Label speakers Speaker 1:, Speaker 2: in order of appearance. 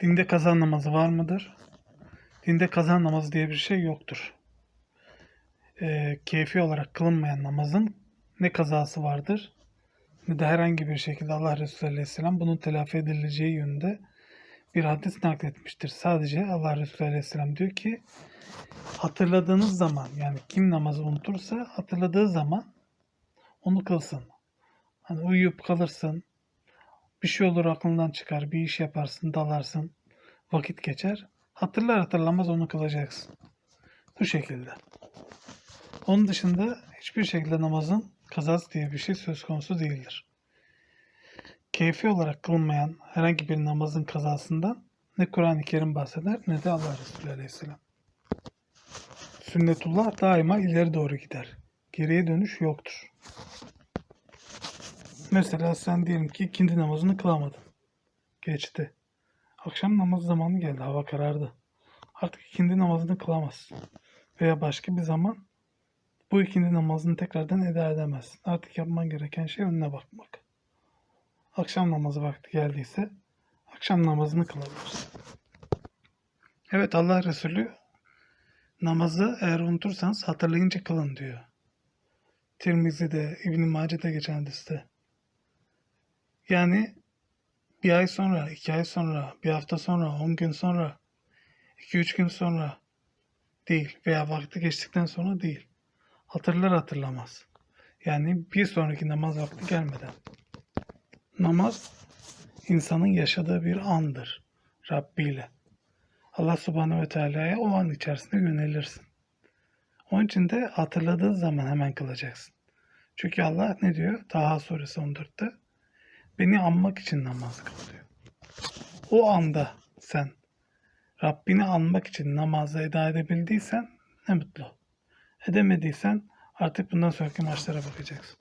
Speaker 1: Dinde kaza namazı var mıdır? Dinde kaza namazı diye bir şey yoktur. Ee, keyfi olarak kılınmayan namazın ne kazası vardır ne de herhangi bir şekilde Allah Resulü Aleyhisselam bunun telafi edileceği yönünde bir hadis nakletmiştir. Sadece Allah Resulü Aleyhisselam diyor ki hatırladığınız zaman yani kim namazı unutursa hatırladığı zaman onu kılsın. Hani uyuyup kalırsın, bir şey olur aklından çıkar, bir iş yaparsın, dalarsın, vakit geçer. Hatırlar hatırlamaz onu kılacaksın. Bu şekilde. Onun dışında hiçbir şekilde namazın kazası diye bir şey söz konusu değildir. Keyfi olarak kılınmayan herhangi bir namazın kazasından ne Kur'an-ı Kerim bahseder ne de Allah Resulü Aleyhisselam. Sünnetullah daima ileri doğru gider. Geriye dönüş yoktur. Mesela sen diyelim ki ikindi namazını kılamadın. Geçti. Akşam namaz zamanı geldi. Hava karardı. Artık ikindi namazını kılamazsın. Veya başka bir zaman bu ikindi namazını tekrardan eda edemezsin. Artık yapman gereken şey önüne bakmak. Akşam namazı vakti geldiyse akşam namazını kılabilirsin. Evet Allah Resulü namazı eğer unutursanız hatırlayınca kılın diyor. Tirmizi'de, İbn-i Mace'de geçen hadiste. Yani bir ay sonra, iki ay sonra, bir hafta sonra, on gün sonra, iki üç gün sonra değil veya vakti geçtikten sonra değil. Hatırlar hatırlamaz. Yani bir sonraki namaz vakti gelmeden. Namaz insanın yaşadığı bir andır Rabbi ile. Allah subhanehu ve teala'ya o an içerisinde yönelirsin. Onun için de hatırladığı zaman hemen kılacaksın. Çünkü Allah ne diyor? Taha suresi 14'te. Beni anmak için namaz kıl diyor. O anda sen Rabbini anmak için namazı eda edebildiysen ne mutlu. Edemediysen artık bundan sonraki maçlara bakacaksın.